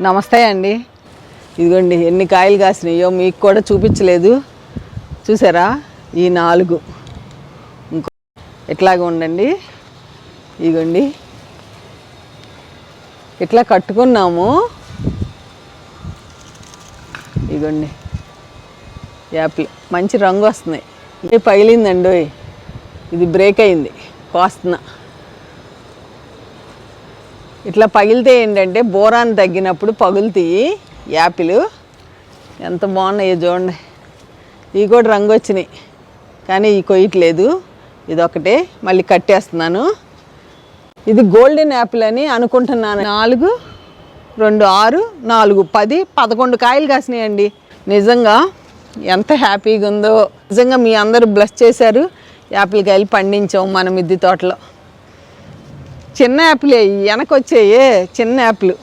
నమస్తే అండి. ఇదిగోండి ఎన్ని కాయలు కాసినాయో మీకు కూడా చూపించలేదు. చూసారా? ఈ నాలుగు. ఇంకో ఇట్లాగే ఉండండి? ఇదిగోండి. ఇట్లా కట్టుకున్నాము? ఇదిగోండి. యాపిల్. మంచి రంగు వస్తున్నాయి. ఇది పగిలిందండి ఇది బ్రేక్ అయింది. కోస్తున్నా ఇట్లా పగిలితే ఏంటంటే బోరాన్ తగ్గినప్పుడు పగులుతాయి యాపిల్. ఎంత బాగున్నాయో చూడండి. ఇవి కూడా రంగు వచ్చినాయి. కానీ ఇవి కొయ్యట్లేదు ఇదొకటే మళ్ళీ కట్టేస్తున్నాను. ఇది గోల్డెన్ యాపిల్ అని అనుకుంటున్నాను. నాలుగు రెండు ఆరు నాలుగు పది పదకొండు కాయలు కాసినాయండి. నిజంగా ఎంత హ్యాపీగా ఉందో. నిజంగా మీ అందరూ బ్లస్ చేశారు. యాపిల్ కాయలు పండించాం మన మిద్ది తోటలో. చిన్న యాపిల్ వెనకొచ్చాయి చిన్న యాపిల్.